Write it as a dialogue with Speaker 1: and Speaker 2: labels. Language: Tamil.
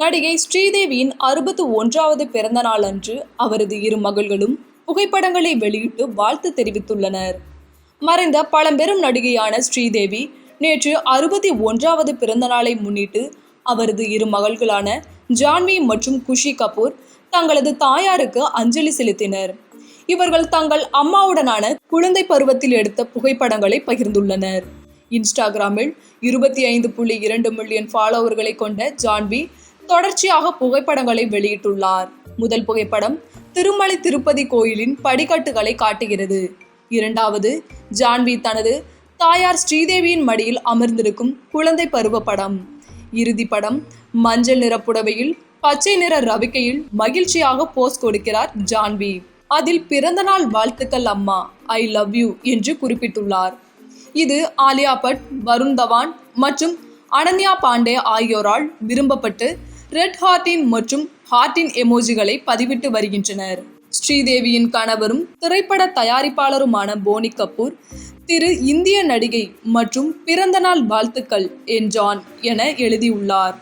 Speaker 1: நடிகை ஸ்ரீதேவியின் அறுபத்து ஒன்றாவது பிறந்த நாள் அன்று அவரது இரு மகள்களும் புகைப்படங்களை வெளியிட்டு வாழ்த்து தெரிவித்துள்ளனர். மறைந்த பழம்பெரும் நடிகையான ஸ்ரீதேவி நேற்று அறுபத்தி ஒன்றாவது பிறந்த நாளை முன்னிட்டு அவரது இரு மகள்களான ஜான்வி மற்றும் குஷி கபூர் தங்களது தாயாருக்கு அஞ்சலி செலுத்தினர். இவர்கள் தங்கள் அம்மாவுடனான குழந்தை பருவத்தில் எடுத்த புகைப்படங்களை பகிர்ந்துள்ளனர். இன்ஸ்டாகிராமில் இருபத்தி ஐந்து புள்ளி இரண்டு மில்லியன் ஃபாலோவர்களை கொண்ட ஜான்வி தொடர்ச்சியாக புகைப்படங்களை வெளியிட்டுள்ளார். முதல் புகைப்படம் திருமலை திருப்பதி கோயிலின் படிக்கட்டுகளை காட்டுகிறது. இரண்டாவது ஜான்வி தனது தாயார் ஸ்ரீதேவியின் மடியில் அமர்ந்திருக்கும் குழந்தை பருவ படம். இறுதி படம் மஞ்சள் நிற புடவையில் பச்சை நிற ரவிக்கையில் மகிழ்ச்சியாக போஸ் கொடுக்கிறார் ஜான்வி. அதில் பிறந்தநாள் வாழ்த்துக்கள் அம்மா ஐ லவ் யூ என்று குறிப்பிட்டுள்ளார். இது ஆலியா பட் வருண் தவான் மற்றும் அனன்யா பாண்டே ஆகியோரால் விரும்பப்பட்டு ரெட் ஹார்ட்டின் மற்றும் ஹார்ட்டின் எமோஜிகளை பதிவிட்டு வருகின்றனர். ஸ்ரீதேவியின் கணவரும் திரைப்பட தயாரிப்பாளருமான போனி கபூர் திரு இந்திய நடிகை மற்றும் பிறந்தநாள் வாழ்த்துக்கள் என்றான் என எழுதியுள்ளார்.